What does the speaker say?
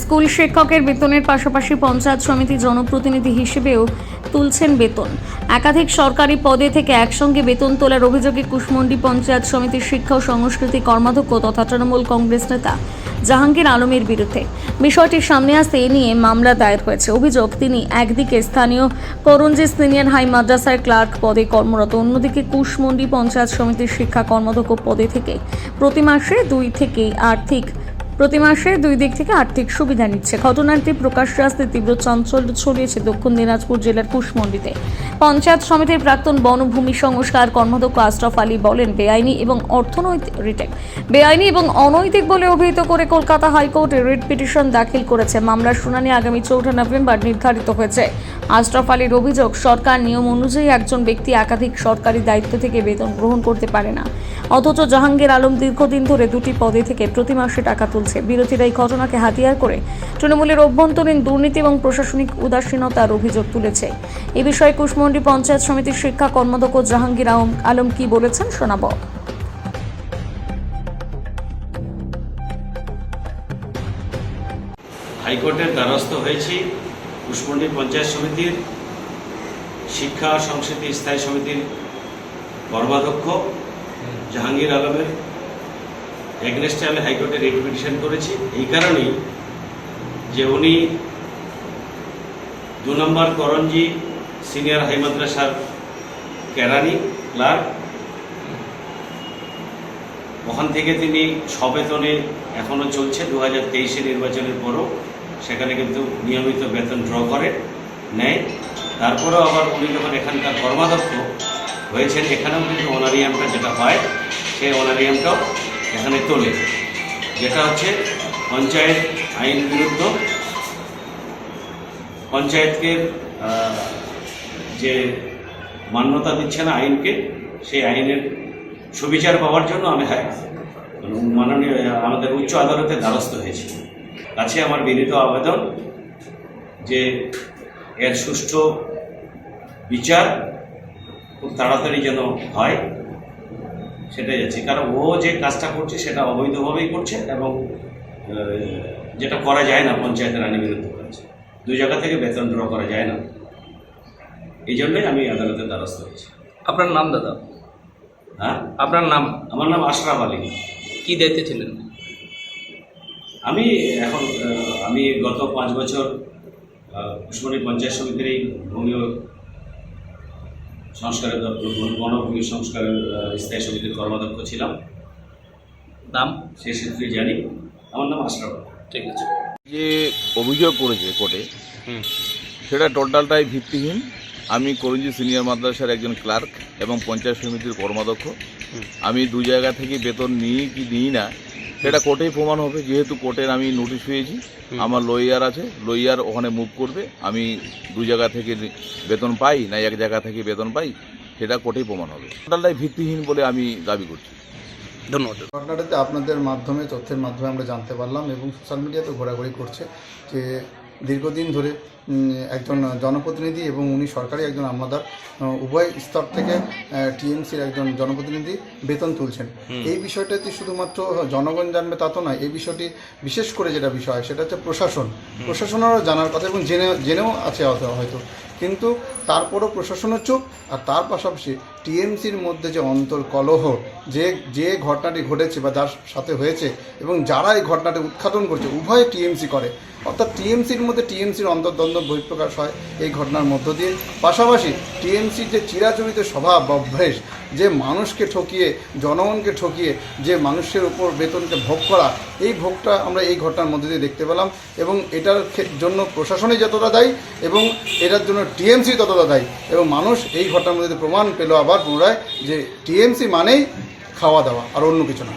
School শিক্ষকের বেতনের পাশাপাশি পঞ্চায়েত সমিতি জনপ্রতিনিধি হিসেবেও তুলছেন বেতন। একাধিক সরকারি পদে থেকে একসঙ্গে বেতন তোলার অভিযোগে কুশমন্ডি পঞ্চায়েত সমিতির শিক্ষা ও সংস্কৃতি কর্মাধ্যক্ষ তথা তৃণমূল কংগ্রেস নেতা জাহাঙ্গীর আলমের বিরুদ্ধে। বিষয়টি সামনে আসতে এ নিয়ে মামলা দায়ের হয়েছে। অভিযোগ, তিনি একদিকে স্থানীয় করঞ্জি সিনিয়র হাই মাদ্রাসার ক্লার্ক পদে কর্মরত, অন্যদিকে কুশমন্ডি পঞ্চায়েত সমিতির শিক্ষা কর্মাধ্যক্ষ পদে থেকে প্রতি মাসে দুই থেকে আর্থিক প্রতি মাসে দুই দিক থেকে আর্থিক সুবিধা নিচ্ছে। ঘটনাটি প্রকাশ্যে আসতে তীব্র চঞ্চল ছড়িয়েছে দক্ষিণ দিনাজপুর জেলার কুশমন্ডিতে। পঞ্চায়েত সমিতির প্রাক্তন বনভূমি সংস্কার কর্মাধ্যক্ষ আশরাফ আলী বলেন, বেআইনি এবং অর্থনৈতিক রিটেক। বেআইনি এবং অনৈতিক বলে অভিহিত করে কলকাতা হাইকোর্টে রিট পিটিশন দাখিল করেছে। মামলার শুনানি আগামী চৌঠা নভেম্বর নির্ধারিত হয়েছে। আশরাফ আলীর অভিযোগ, সরকার নিয়ম অনুযায়ী একজন ব্যক্তি একাধিক সরকারি দায়িত্ব থেকে বেতন গ্রহণ করতে পারে না। অথচ জাহাঙ্গীর আলম দীর্ঘদিন ধরে দুটি পদে থেকে প্রতি মাসে টাকা তুলছে বিরোধীরা এই ঘটনাকে হাতিয়ার করে তৃণমূলের অভ্যন্তরীণ দুর্নীতি এবং প্রশাসনিক উদাসীনতার অভিযোগ তুলেছে। এ বিষয়ে কুশমন্ডি পঞ্চায়েত সমিতির শিক্ষা কর্মাধ্যক্ষ জাহাঙ্গীর আলম কি বলেছেন শোনাব। হাইকোর্টের দ্বারস্থ হয়েছি কুশমন্ডি পঞ্চায়েত সমিতির শিক্ষা সংস্কৃতি স্থায়ী সমিতির কর্মাধ্যক্ষ জাহাঙ্গীর আলমের। এগনেস্টে আমি হাইকোর্টে রিট পিটিশন করেছি। এই কারণেই যে উনি দু নম্বর করঞ্জি সিনিয়র হাই মাদ্রাসার কেরানি, ক্লার্ক। ওখান থেকে তিনি সবেতনে এখনও চলছে দু হাজার তেইশে নির্বাচনের পরও। সেখানে কিন্তু নিয়মিত বেতন ড্র করে, নেয়। তারপরেও আবার উনি যখন এখানকার কর্মাধ্যক্ষ হয়েছেন, এখানেও কিন্তু অনারিয়ামটা যেটা হয়, সেই অনারিয়ামটাও এখানে তোলে। যেটা হচ্ছে পঞ্চায়েত আইন বিরুদ্ধ। পঞ্চায়েতকে যে মান্যতা দিচ্ছে না আইনকে, সেই আইনের সুবিচার পাওয়ার জন্য আমি মাননীয়, আমাদের উচ্চ আদালতে দ্বারস্থ হয়েছি। কাছে আমার বিনীত আবেদন যে এর সুষ্ঠু বিচার খুব তাড়াতাড়ি যেন হয়। সেটাই যাচ্ছে। কারণ ও যে কাজটা করছে সেটা অবৈধভাবেই করছে এবং যেটা করা যায় না পঞ্চায়েতের আইনের বিরুদ্ধে করছে দুই জায়গা থেকে বেতন ড্র করা যায় না। এই জন্যই আমি আদালতের দ্বারস্থ হয়েছি। আপনার নাম দাদা? হ্যাঁ? আপনার নাম? আমার নাম আশরাফ আলী। কী দায়িত্বে ছিলেন? আমি এখন আমি গত পাঁচ বছর কুশমণি পঞ্চায়েত সমিতির এই ভূমি সংস্কারের দপ্তর বনভূমি সংস্কারের স্থায়ী সমিতির কর্মাধ্যক্ষ ছিলাম। নাম? সেই সূত্রে জানি। আমার নাম আশরাফ। ঠিক আছে। যে অভিযোগ করেছে কোর্টে সেটা টোটালটাই ভিত্তিহীন। আমি করঞ্জি সিনিয়র মাদ্রাসার একজন ক্লার্ক এবং পঞ্চায়েত সমিতির কর্মাধ্যক্ষ। আমি দু জায়গা থেকে বেতন নিই কি নিই না সেটা কোর্টেই প্রমাণ হবে যেহেতু কোর্টের আমি নোটিশ পেয়েছি আমার লয়ার আছে লয়ার ওখানে মুভ করবে আমি দু জায়গা থেকে বেতন পাই না এক জায়গা থেকে বেতন পাই সেটা কোর্টেই প্রমাণ হবে। টোটালটাই ভিত্তিহীন বলে আমি দাবি করছি। ধন্যবাদ। ঘটনাটাতে আপনাদের মাধ্যমে তথ্যের মাধ্যমে আমরা জানতে পারলাম এবং সোশ্যাল মিডিয়াতে ঘোরাঘুরি করছে যে দীর্ঘদিন ধরে একজন জনপ্রতিনিধি এবং উনি সরকারি একজন আমলাদার উভয় স্তর থেকে টিএমসির একজন জনপ্রতিনিধি বেতন তুলছেন। এই বিষয়টাতে শুধুমাত্র জনগণ জানবে তা তো নয় এই বিষয়টি বিশেষ করে যেটা বিষয় সেটা হচ্ছে প্রশাসন। প্রশাসনেরও জানার কথা এবং জেনে জেনেও আছে হয়তো হয়তো। কিন্তু তারপরও প্রশাসনও চুপ আর তার পাশাপাশি টিএমসির মধ্যে যে অন্তর কলহ, যে যে ঘটনাটি ঘটেছে বা যার সাথে হয়েছে এবং যারা এই ঘটনাটি উৎঘাটন করছে, উভয় টিএমসি করে। অর্থাৎ টিএমসির মধ্যে টিএমসির অন্তর্দ্বন্দ্ব বহিঃপ্রকাশ হয় এই ঘটনার মধ্য দিয়ে। পাশাপাশি টিএমসির যে চিরাচরিত স্বভাব অভ্যেস, যে মানুষকে ঠকিয়ে, জনগণকে ঠকিয়ে, যে মানুষের উপর বেতনকে ভোগ করা, এই ভোগটা আমরা এই ঘটনার মধ্যে দিয়ে দেখতে পেলাম এবং এটার জন্য প্রশাসনই যতটা দায়ী এবং এটার জন্য টিএমসি ততটা দায়ী এবং মানুষ এই ঘটনার মধ্যে প্রমাণ পেল আবার পুনরায় যে টিএমসি মানেই খাওয়া দাওয়া আর অন্য কিছু না।